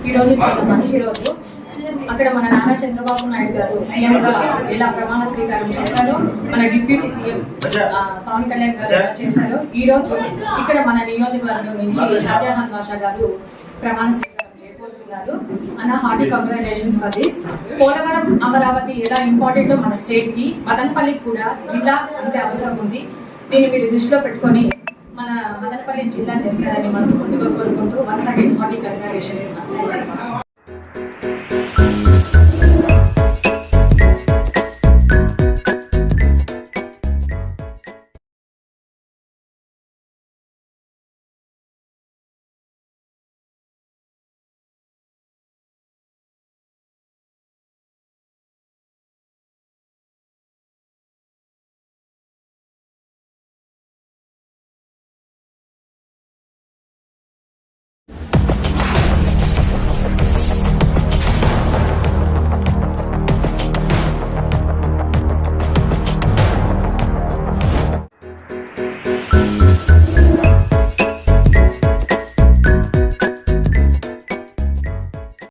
ఈ రోజు చాలా మంచి రోజు. అక్కడ మన నారా చంద్రబాబు నాయుడు గారు సీఎం గా ఎలా ప్రమాణ స్వీకారం చేశారో మన డిప్యూటీ సీఎం పవన్ కళ్యాణ్ గారు ఎలా చేశారో ఈ రోజు ఇక్కడ మన నియోజకవర్గం నుంచి షాజహాన్ బాషా గారు ప్రమాణ స్వీకారం చేయబోతున్నారు అన్న hearty congratulations for this. Polavaram Amaravati ఎలా ఇంపార్టెంట్ మన స్టేట్కి మదనపల్లికి కూడా జిల్లా అంతే అవసరం ఉంది. దీన్ని మీరు దృష్టిలో పెట్టుకొని మన మదనపల్లి జిల్లా చేస్తారని మనస్ఫూర్తిగా కోరుకుంటూ వన్స్ అగైన్ హార్టీ కంగ్రాచులేషన్స్